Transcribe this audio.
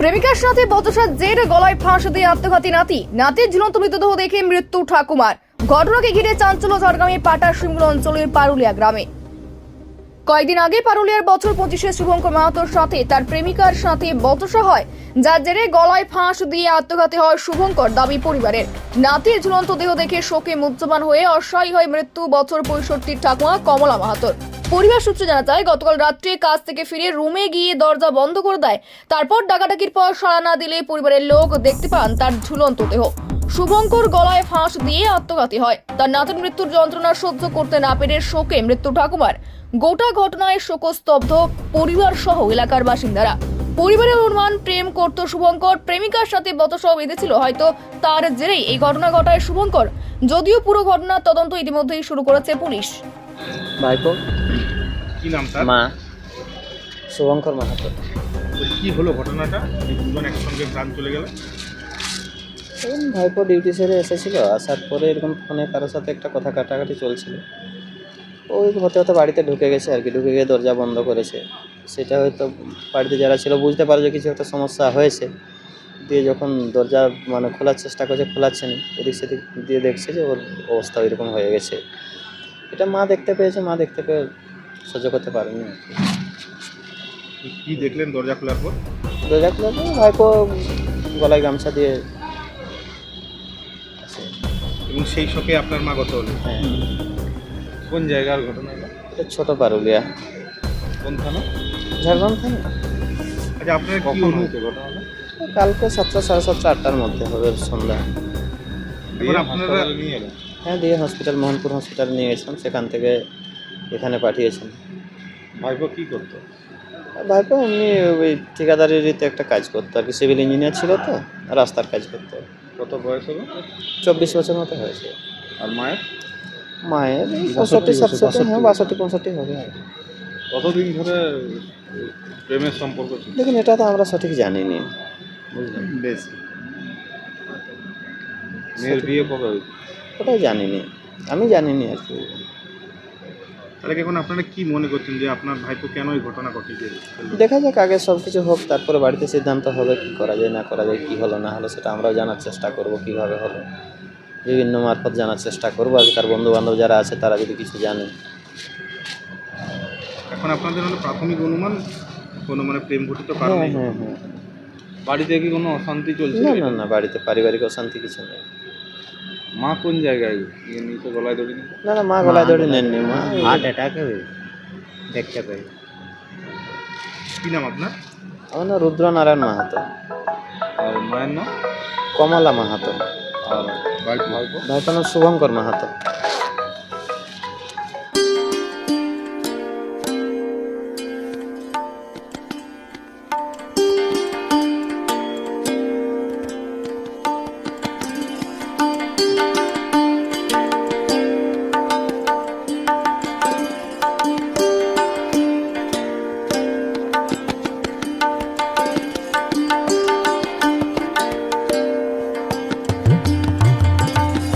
প্রেমিকার সাথে বচসার জের গলায় ফাঁস দিয়ে আত্মঘাতী নাতি। নাতির ঝুলন্ত মৃতদেহ দেখে মৃত্যু ঠাকুমার। ঘটনাকে ঘিরে চাঞ্চল্য ঝড়গ্রামের পাটার সিমুল অঞ্চলের পারুলিয়া গ্রামে। কয়েকদিন আগে পারুলিয়ার বছর পঁচিশে শুভঙ্কর মাহাতোর সাথে তার প্রেমিকার সাথে বচসা হয়, যার জেরে গলায় ফাঁস দিয়ে আত্মঘাতী হয় শুভঙ্কর দাবি পরিবারের। নাতির ঝুলন্ত দেহ দেখে শোকে মুহ্যমান হয়ে অসহায় হয় মৃত্যু বছর পঁয়ষট্টির ঠাকুমা কমলা মাহাতোর। পরিবার সূত্রে জানা যায়, গতকাল রাত্রে কাজ থেকে ফিরে রুমে গিয়ে দরজা বন্ধ করে দেয়। তারপর ডাকাডাকির পর সাড়া না দিলে পরিবারের লোক দেখতে পান তার ঝুলন্ত দেহ। শুভঙ্কর গলায় ফাঁস দিয়ে আত্মঘাতী হয়। তার নাতির মৃত্যুর যন্ত্রণা সহ্য করতে না পেরে শোকে মৃত্যু ঠাকুমার। গোটা ঘটনায় শোকস্তব্ধ পরিবার সহ এলাকার বাসিন্দারা। পরিবারের অনুমান, প্রেম করত শুভঙ্কর। প্রেমিকার সাথে বতসহ বেঁধেছিল, হয়তো তার জেরেই এই ঘটনা ঘটায় শুভঙ্কর। যদিও পুরো ঘটনার তদন্ত ইতিমধ্যেই শুরু করেছে পুলিশ। ভাইপো। কি নাম তার? মা। শুভঙ্কর মাহাতো। কি হলো ঘটনাটা? দুজন একসঙ্গে প্রাণ চলে গেল? ভাইপো ডিউটি সেরে এসেছিল আসার পরে এরকম ফোনে কারোর সাথে একটা কথা কাটাকাটি চলছিল। ওই হতে হতে বাড়িতে ঢুকে গেছে আর কি ঢুকে গিয়ে দরজা বন্ধ করেছে। সেটা হয়তো বাড়িতে যারা ছিল বুঝতে পারে যে কিছু একটা সমস্যা হয়েছে। দিয়ে যখন দরজা মানে খোলার চেষ্টা করছে খোলাচ্ছে না এদিক সেদিক দিয়ে দেখছে যে ওর অবস্থা ওইরকম হয়ে গেছে। এটা মা দেখতে পেয়েছে মা দেখতে পেয়ে সহ্য করতে পারেনি আর কি। দেখলেন দরজা খোলার পর? দরজা খুলে দিয়ে ভাইপো গলায় গামছা দিয়ে আছে। এবং সেই শোকে আপনার মা গত হলো হ্যাঁ। কোন জায়গার ঘটনা এটা? এটা ছোট পারুলিয়া। কোন থানা? ঝাড়গ্রাম থানা। আচ্ছা আপনার কি কখন হয়েছে ঘটনাটা? কালকে সাতটা সাড়ে সাতটা আটটার মধ্যে হবে সন্ধ্যা। এবার আপনারা নিয়ে এলেন হ্যাঁ দিয়ে হসপিটাল মোহনপুর হসপিটাল নিয়ে গেছিলাম সেখান থেকে এখানে পাঠিয়েছেন। ভাইপো কি করতো? ভাইপো এমনি ওই ঠিকাদারিতে একটা কাজ করতো আর কি সিভিল ইঞ্জিনিয়ার ছিল তো রাস্তার কাজ করতো। কত বয়স হলো? চব্বিশ বছর মতো হয়েছে। আর মায়ের? মায়ের পঁয়ষট্টি সাতষট্টি হ্যাঁ বাষট্টি পঁয়ষট্টি হবে আর কি। কতদিন ধরে প্রেমের সম্পর্ক ছিল? দেখুন এটা তো আমরা সঠিক জানি নি বুঝলেন? বেশ। মেয়ের বিয়ে কবে ওটাই জানিনি। আমি জানিনি আর কি। তাহলে কি এখন আপনারা কি মনে করছেন যে আপনার ভাইপো কেন এই ঘটনা ঘটিয়ে দেখা যাক আগে সব কিছু হোক তারপরে বাড়িতে সিদ্ধান্ত হবে কি করা যায় না করা যায় কি হলো না হলো সেটা আমরাও জানার চেষ্টা করব কীভাবে হলো বিভিন্ন মারফত জানার চেষ্টা করব আর তার বন্ধু বান্ধব যারা আছে তারা যদি কিছু জানে। এখন আপনাদের হলো প্রাথমিক অনুমান? কোনো মানে প্রেম ঘটিত হ্যাঁ কারণে হ্যাঁ হ্যাঁ। বাড়িতে কি কোনো অশান্তি চলছে? না না না বাড়িতে পারিবারিক অশান্তি কিছু নেই। মা কোন জায়গায়? ইয়ে নিচে গলায় দড়ি? না না মা গলায় দড়ি নেননি মা। হার্ট অ্যাটাক দেখতে পাই কি নাম আপনার? আমার নাম রুদ্রনারায়ণ মাহাতো। আর মায়ের নাম? কমলা মাহাতো। আর ভাই নাম শুভঙ্কর মাহাতো।